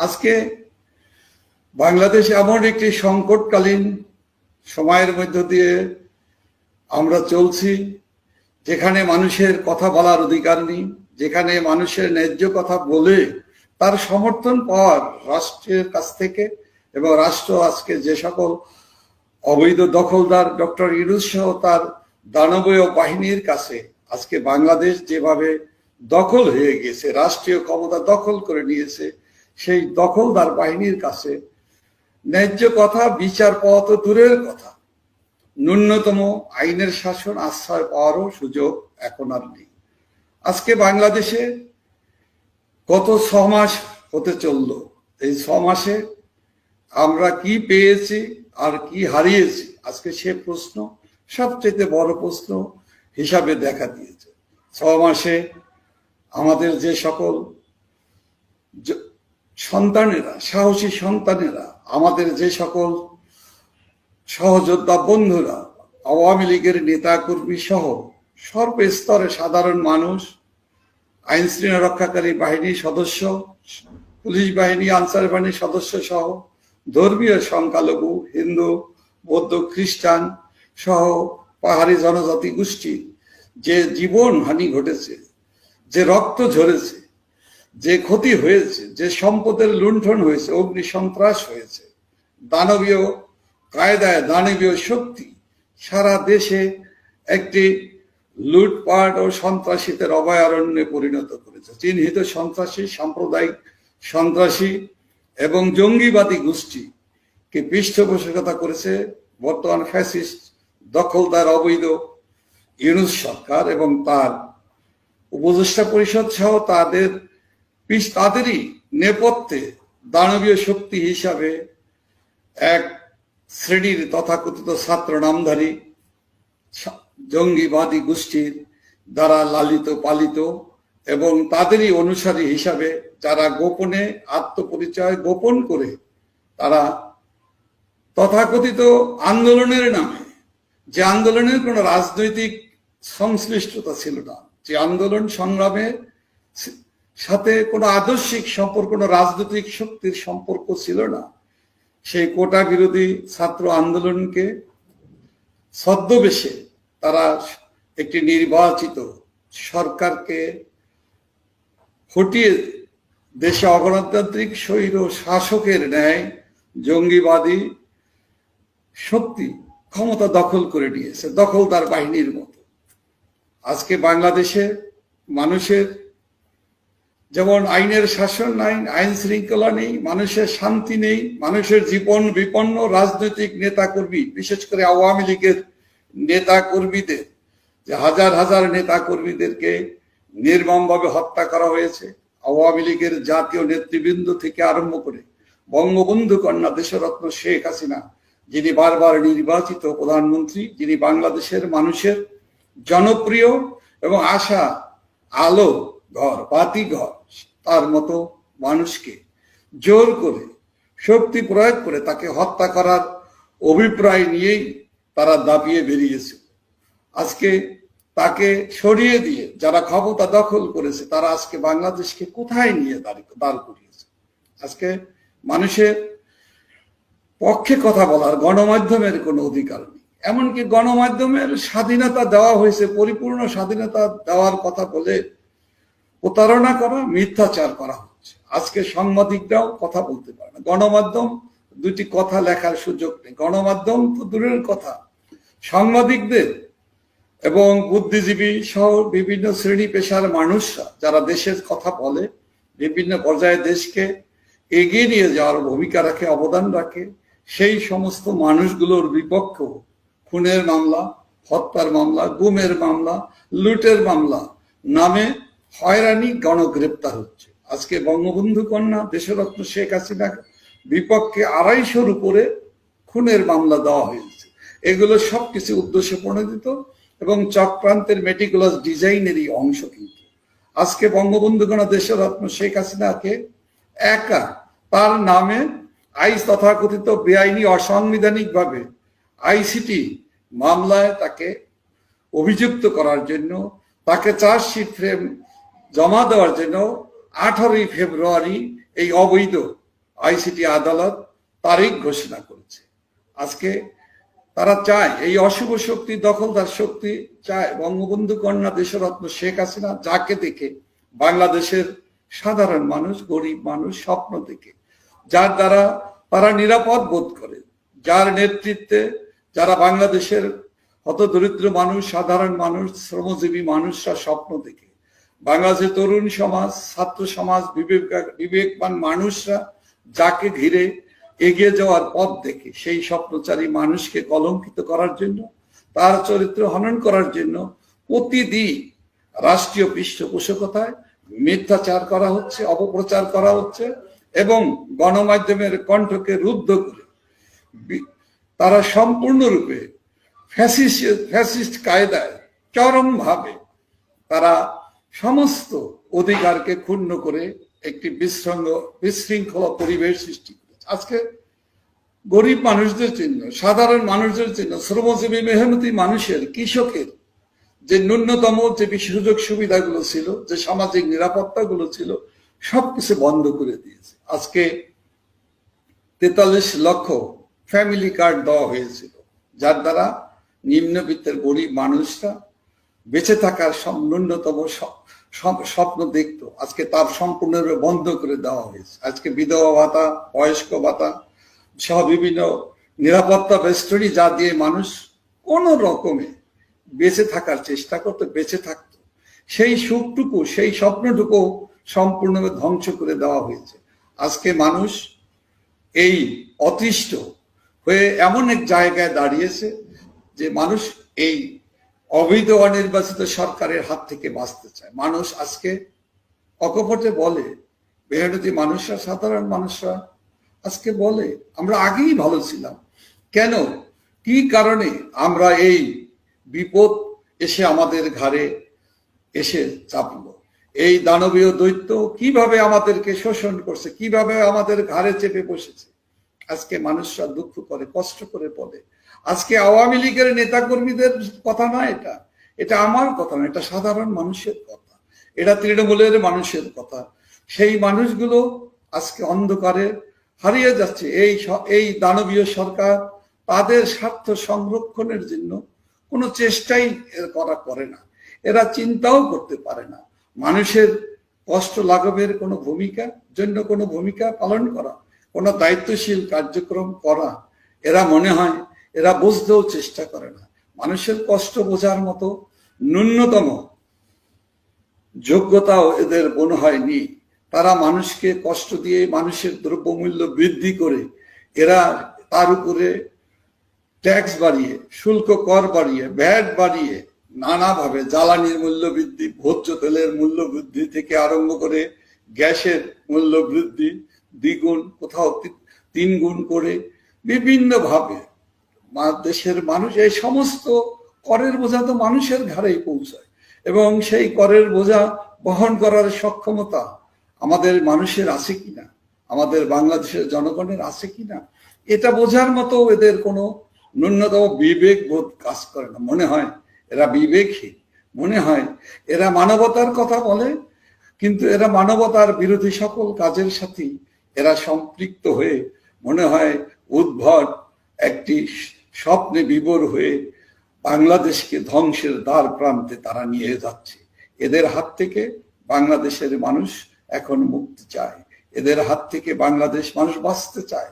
আজকে বাংলাদেশ এমন একটি সংকটকালীন সময়ের মধ্য দিয়ে আমরা চলছি, যেখানে মানুষের কথা বলার অধিকার নেই, যেখানে মানুষের ন্যায্য কথা বলে তার সমর্থন পাওয়ার রাষ্ট্রের কাছ থেকে এবং রাষ্ট্র আজকে যে সকল অবৈধ দখলদার ডক্টর ইউনুস সহ তার দানবীয় বাহিনীর কাছে আজকে বাংলাদেশ যেভাবে দখল হয়ে গেছে, রাষ্ট্রীয় ক্ষমতা দখল করে নিয়েছে সেই দখলদার বাহিনীর কাছে ন্যায্য কথা, বিচার পাওয়া তো দূরের কথা। ন্যূনতম আইনের শাসন আশ্রয় পাওয়ারও সুযোগ এখন আর নেই। আজকে বাংলাদেশে গত ছ মাস হতে চলল। এই ছ মাসে আমরা কি পেয়েছি আর কি হারিয়েছি? আজকে সে প্রশ্ন সবচেয়ে বড় প্রশ্ন হিসাবে দেখা দিয়েছে। ছ মাসে আমাদের যে সকল সন্তানেরা, সাহসী সন্তানেরা, আমাদের যে সকল সহযোদ্ধা বন্ধুরা, আওয়ামী লীগের নেতা কর্মী সহ সর্বস্তরে সাধারণ মানুষ, আইন শৃঙ্খলা রক্ষাকারী বাহিনীর সদস্য, পুলিশ বাহিনী, আনসার বাহিনীর সদস্য সহ ধর্মীয় সংখ্যালঘু, হিন্দু, বৌদ্ধ, খ্রিস্টান সহ পাহাড়ি জনজাতি গোষ্ঠী, যে জীবন হানি ঘটেছে, যে রক্ত ঝরেছে যে ক্ষতি হয়েছে, যে সম্পদের লুণ্ঠন হয়েছে, অগ্নি সন্ত্রাস হয়েছে, দানবীয় কায়দায় দানবীয় শক্তি সারা দেশে একটি লুটপাট ও সন্ত্রাসীদের অভয়ারণ্যে পরিণত করেছে। চিহ্নিত সন্ত্রাসী, সাম্প্রদায়িক সন্ত্রাসী এবং জঙ্গিবাদী গোষ্ঠীকে পৃষ্ঠপোষকতা করেছে বর্তমান ফ্যাসিস্ট দখলদার অবৈধ ইউনুস সরকার এবং তার উপদেষ্টা পরিষদ সহ তাদের পিছ- তাদেরই নেপথ্যে দানবীয় শক্তি হিসাবে এক শ্রেণির তথাকথিত ছাত্র নামধারী জঙ্গিবাদী গোষ্ঠীর দ্বারা লালিত, পালিত এবং তাদেরই অনুসারী হিসাবে যারা গোপনে আত্মপরিচয় গোপন করে তারা তথাকথিত আন্দোলনের নামে, যে আন্দোলনের কোনো রাজনৈতিক সংশ্লিষ্টতা ছিল না, যে আন্দোলন সংগ্রামে সাথে কোনো আদর্শিক সম্পর্ক, কোনো রাজনৈতিক শক্তির সম্পর্ক ছিল না। সেই কোটা বিরোধী ছাত্র আন্দোলনকে ছদ্মবেশে তারা একটি নির্বাচিত সরকারকে হটিয়ে দেশে অগণতান্ত্রিক স্বৈর শাসকের ন্যায় জঙ্গিবাদী শক্তি ক্ষমতা দখল করে নিয়েছে, দখলদার বাহিনীর মতো। আজকে বাংলাদেশে মানুষের যেমন আইনের শাসন নাই, আইন শৃঙ্খলা নেই, মানুষের শান্তি নেই, মানুষের জীবন বিপন্ন রাজনৈতিক নেতা কর্মী বিশেষ করে আওয়ামী লীগের নেতা কর্মীদের যে হাজার হাজার নেতা কর্মীদেরকে নির্মমভাবে হত্যা করা হয়েছে। আওয়ামী লীগের জাতীয় নেতৃবৃন্দ থেকে আরম্ভ করে বঙ্গবন্ধু কন্যা দেশরত্ন শেখ হাসিনা, যিনি বারবার নির্বাচিত প্রধানমন্ত্রী, যিনি বাংলাদেশের মানুষের জনপ্রিয় এবং আশা, আলো ঘর, বাতি ঘর, তার মতো মানুষকে জোর করে, শক্তি প্রয়োগ করে তাকে হত্যা করার অভিপ্রায় নিয়েই তারা দাপিয়ে বেরিয়েছে। আজকে তাকে সরিয়ে দিয়ে যারা ক্ষমতা দখল করেছে, তারা আজকে বাংলাদেশকে কোথায় নিয়ে দাঁড়ি করিয়েছে? আজকে মানুষের পক্ষে কথা বলার গণমাধ্যমের কোনো অধিকার নেই। এমনকি গণমাধ্যমের স্বাধীনতা দেওয়া হয়েছে, পরিপূর্ণ স্বাধীনতা দেওয়ার কথা বলে প্রতারণা করা, মিথ্যাচার করা হচ্ছে। আজকে সাংবাদিকরাও কথা বলতে পারে না। গণমাধ্যম দুটি কথা লেখার সুযোগ নেই। গণমাধ্যম তো দূরের কথা। সাংবাদিকদের এবং বুদ্ধিজীবী সহ বিভিন্ন শ্রেণি পেশার মানুষরা যারা দেশের কথা বলে, বিভিন্ন পর্যায়ে দেশকে এগিয়ে নিয়ে যাওয়ার ভূমিকা রাখে, অবদান রাখে, সেই সমস্ত মানুষগুলোর বিপক্ষ খুনের মামলা, হত্যার মামলা, গুমের মামলা, লুটের মামলা নামে হয়রানি গণগ্রেপ্তার হচ্ছে। আজকে বঙ্গবন্ধু কন্যা দেশরত্ন শেখ হাসিনা বিপক্ষে আড়াইশোর উপরে খুনের মামলা দেওয়া হয়েছে। এগুলো সবকিছু উদ্দেশ্যে প্রণোদিত এবং চক্রান্তের মেটিকুলাস ডিজাইনেরই অংশ কিন্তু। আজকে বঙ্গবন্ধু কন্যা দেশরত্ন শেখ হাসিনাকে একা তার নামে আইস তথাকথিত বেআইনি অসাংবিধানিক ভাবে আইসিটি মামলায় তাকে অভিযুক্ত করার জন্য তাকে চার্জশিট ফ্রেম জমা দেওয়ার জন্য আঠারোই ফেব্রুয়ারি এই অবৈধ আইসিটি আদালত তারিখ ঘোষণা করেছে। আজকে তারা চায়, এই অশুভ শক্তি, দখলদার শক্তি চায়, বঙ্গবন্ধু কন্যা দেশরত্ন শেখ হাসিনা যাকে দেখে বাংলাদেশের সাধারণ মানুষ, গরিব মানুষ স্বপ্ন দেখে। যার দ্বারা তারা নিরাপদ বোধ করে, যার নেতৃত্বে যারা বাংলাদেশের হত দরিদ্র মানুষ, সাধারণ মানুষ, শ্রমজীবী মানুষরা স্বপ্ন দেখে। বাংলাদেশের তরুণ সমাজ, ছাত্র সমাজ, বিবেক বিবেকবান মানুষরা যাকে ঘিরে এগিয়ে যাওয়ার পথ দেখে, সেই স্বপ্নচারী মানুষকে কলঙ্কিত করার জন্য, তার চরিত্র হনন করার জন্য প্রতিদিন রাষ্ট্রীয় পৃষ্ঠপোষকতায় মিথ্যাচার করা হচ্ছে, অপপ্রচার করা হচ্ছে এবং গণমাধ্যমের কণ্ঠকে রুদ্ধ করে তারা সম্পূর্ণরূপে ফ্যাসিস্ট ফ্যাসিস্ট কায়দায় চরমভাবে তারা সমস্ত অধিকারকে ক্ষুণ্ণ করে একটি বিশৃঙ্গ, বিশৃঙ্খলা পরিবেশ সৃষ্টি করেছে। আজকে গরিব মানুষদের জন্য, সাধারণ মানুষদের জন্য, শ্রমজীবী, মেহনতি মানুষের, কৃষকের যে ন্যূনতম যে সুযোগ সুবিধাগুলো ছিল, যে সামাজিক নিরাপত্তাগুলো ছিল, সবকিছু বন্ধ করে দিয়েছে। আজকে তেতাল্লিশ লক্ষ ফ্যামিলি কার্ড দেওয়া হয়েছিল, যার দ্বারা নিম্নবিত্তের গরিব মানুষরা বেঁচে থাকার ন্যূনতম স্বপ্ন দেখতো। আজকে তার সম্পূর্ণরূপে বন্ধ করে দেওয়া হয়েছে। আজকে বিধবা ভাতা, বয়স্ক ভাতা সহ বিভিন্ন নিরাপত্তা বেষ্টনী যা দিয়ে মানুষ কোন রকমে বেঁচে থাকার চেষ্টা করতো, বেঁচে থাকতো। সেই সুখটুকু, সেই স্বপ্নটুকু সম্পূর্ণভাবে ধ্বংস করে দেওয়া হয়েছে। আজকে মানুষ এই অতিষ্ঠ হয়ে এমন এক জায়গায় দাঁড়িয়েছে যে মানুষ এই অবৈধ অনির্বাচিত সরকারের হাত থেকে বাঁচতে চায়। মানুষ আজকে অকপটে বলে মেহনতি মানুষরা, সাধারণ মানুষরা আজকে বলে, আমরা আগেই ভালো ছিলাম। কেন? কি কারণে আমরা এই বিপদ এসে আমাদের ঘাড়ে এসে চাপলো? এই দানবীয় দৈত্য কীভাবে আমাদেরকে শোষণ করছে? কীভাবে আমাদের ঘাড়ে চেপে বসেছে? আজকে মানুষরা দুঃখ করে, কষ্ট করে বলে আজকে আওয়ামী লীগের নেতাকর্মীদের কথা না এটা। এটা আমার কথা না, এটা সাধারণ মানুষের কথা। এটা তৃণমূলের মানুষের কথা। সেই মানুষগুলো আজকে অন্ধকারে হারিয়ে যাচ্ছে। এই এই দানবীয় সরকার তাদের স্বার্থ সংরক্ষণের জন্য কোনো চেষ্টাই করা করে না। এরা চিন্তাও করতে পারে না। মানুষের কষ্ট লাঘবের কোনো ভূমিকা, জন্য কোনো ভূমিকা পালন করা, কোনো দায়িত্বশীল কার্যক্রম করা, এরা মনে হয় এরা বুঝতেও চেষ্টা করে না। মানুষের কষ্ট বোঝার মতো ন্যূনতম যোগ্যতাও এদের মনে হয়নি। তারা মানুষকে কষ্ট দিয়ে মানুষের দ্রব্যমূল্য বৃদ্ধি করে এরা তার উপরে ট্যাক্স বাড়িয়ে, শুল্ক কর বাড়িয়ে, ভ্যাট বাড়িয়ে নানাভাবে জ্বালানির মূল্য বৃদ্ধি, ভোজ্য তেলের মূল্য বৃদ্ধি থেকে আরম্ভ করে গ্যাসের মূল্য বৃদ্ধি দ্বিগুণ, কোথাও তিন গুণ করে বিভিন্ন ভাবে দেশের মানুষ, এই সমস্ত করের বোঝা তো মানুষের ঘাড়েই পৌঁছায়। এবং সেই করের বোঝা বহন করার সক্ষমতা আমাদের মানুষের আছে কিনা? আমাদের বাংলাদেশের জনগণের আছে কিনা? এটা বোঝার মতো এদের কোনো ন্যূনতম বিবেক বোধ কাজ করে না। মনে হয় এরা বিবেকহীন মনে হয় এরা মানবতার কথা বলে, কিন্তু এরা মানবতার বিরোধী সকল কাজের সাথেই এরা সম্পৃক্ত হয়ে মনে হয় উদ্ভট একটি স্বপ্নে বিবর হয়ে বাংলাদেশকে ধ্বংসের দ্বার প্রান্তে তারা নিয়ে যাচ্ছে। এদের হাত থেকে বাংলাদেশের মানুষ এখন মুক্তি চায়। এদের হাত থেকে বাংলাদেশ মানুষ বাঁচতে চায়।